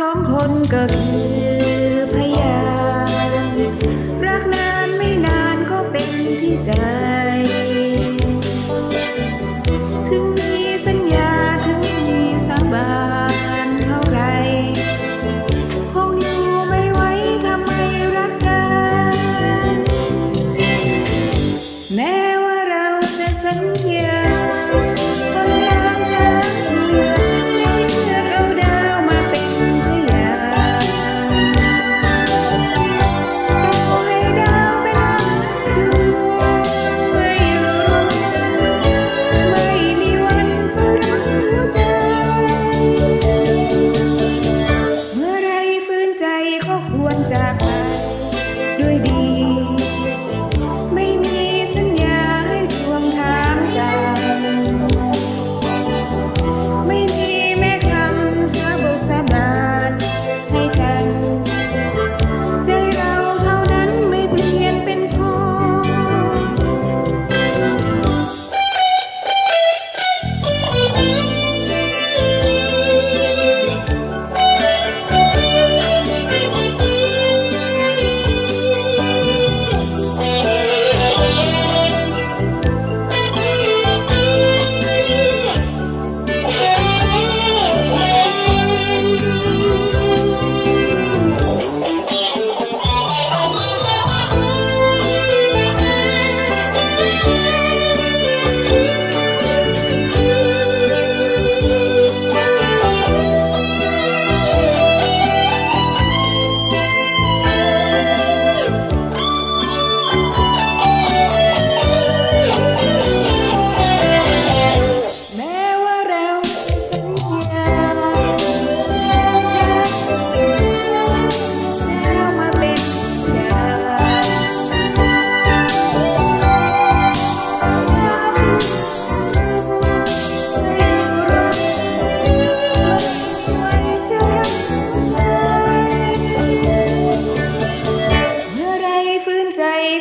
สองคนก็คือพยานรักนานไม่นานก็เป็นที่ใจ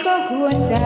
ก็ควรจะ